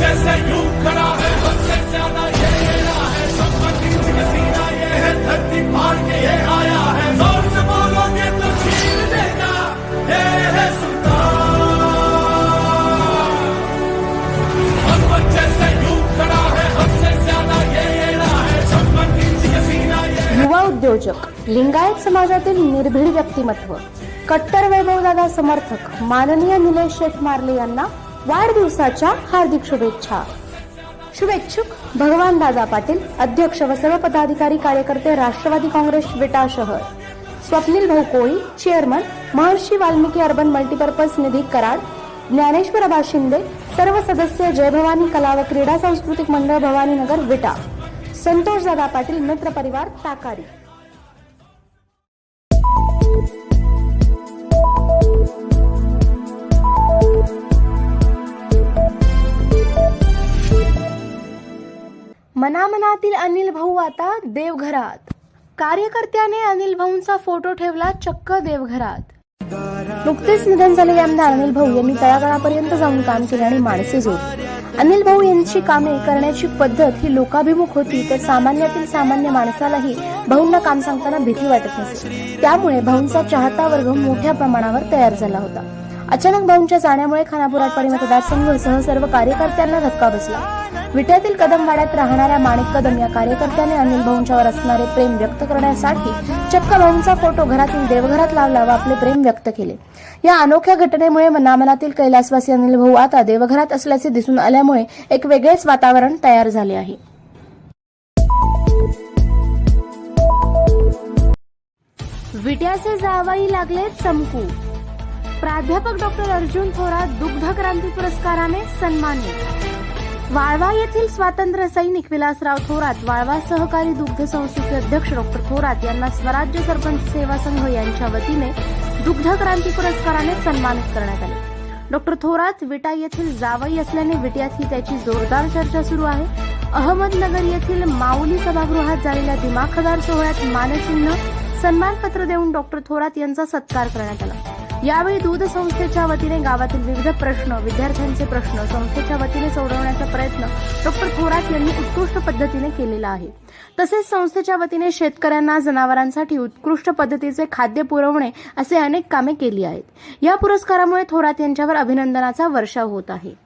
जैसे खड़ा है हमसे ज्यादा ये है। संपत्ति ये है धरती फाड़ के ये आया है। जोर से बोलोगे तो छीन ये है सुल्तान। जैसे खड़ा है हमसे ज्यादा ये है। संपत्ति ये युवा उद्योजक लिंगायत समाजातील निर्भीड व्यक्तिमत्व कट्टर वैभवदादा समर्थक माननीय निलेश शेठ मार्ले यांना वाढदिवसाच्या हार्दिक शुभेच्छा. शुभेच्छुक भगवान दादा पाटील अध्यक्ष व सर्व पदाधिकारी कार्यकर्ते राष्ट्रवादी काँग्रेस विटा शहर. Swapnil Bhau Koli chairman Maharshi Valmiki urban multipurpose Nidhi Karad Dnyaneshwar Aba Shinde सर्व सदस्य जय भवानी कला व क्रीडा सांस्कृतिक मंडळ भवानीनगर विटा. संतोष दादा पाटील मित्र परिवार ताकारी. मनामनातील अनिल भाऊ आता देवघरात. कार्यकर्त्याने अनिल भाऊंचा फोटो ठेवला चक्क देवघरात. नुकतेच निधन झालेले आमदार अनिल भाऊ यांनी तळागाळापर्यंत जाऊन काम केले आणि माणसे जोडली. अनिल भाऊ यांची कामे करण्याची पद्धत ही लोकाभिमुख होती तर सामान्यातील सामान्य माणसालाही भाऊंना काम सांगताना भीती वाटत नसे. त्यामुळे भाऊंचा चाहता वर्ग मोठ्या प्रमाणावर तयार झाला होता. अचानक भाऊंच्या जाण्यामुळे खानापुरात आटपाडी सह सर्व कार्यकर्त्यांना धक्का बसला. विट्यातील कदमवाड्यात राहणाऱ्या माणिक कदम या कार्यकर्त्याने अनिल भाऊंच्यावर असणारे प्रेम व्यक्त करण्यासाठी चक्क भाऊंचा फोटो घरातील देवघरात लावला व आपले प्रेम व्यक्त केले. या अनोख्या घटनेमुळे मनामनातील कैलासवासी अनिल भाऊ आता देवघरात असल्याचे दिसून आल्यामुळे एक वेगळेच वातावरण तयार झाले आहे. विट्याचे जावाई लागले चमकू. प्राध्यापक डॉक्टर अर्जुन थोरात दुग्ध क्रांती पुरस्काराने सन्मानित. वाळवा येथील स्वातंत्र्य सैनिक विलासराव थोरात वाळवा सहकारी दुग्ध संस्थेचे अध्यक्ष डॉक्टर थोरात यांना स्वराज्य सरपंच सेवा संघ यांच्या वतीने दुग्ध क्रांती पुरस्काराने सन्मानित करण्यात आले. डॉक्टर थोरात विटा येथील जावई असल्याने विट्यात ही त्याची जोरदार चर्चा सुरू आहे. अहमदनगर येथील माऊली सभागृहात झालेल्या दिमाखदार सोहळ्यात मानचिन्ह सन्मानपत्र देऊन डॉक्टर थोरात यांचा सत्कार करण्यात आला. यावेळी दूध संस्थेच्या वतीने गावातील विविध प्रश्न विद्यार्थ्यांचे प्रश्न संस्थेच्या वतीने सोडवण्याचा प्रयत्न डॉक्टर थोरात यांनी उत्कृष्ट पद्धतीने केलेला आहे. तसेच संस्थेच्या वतीने शेतकऱ्यांना जनावरांसाठी उत्कृष्ट पद्धतीचे खाद्य पुरवणे असे अनेक कामे केली आहेत. या पुरस्कारामुळे थोरात यांच्यावर अभिनंदनाचा वर्षाव होत आहे.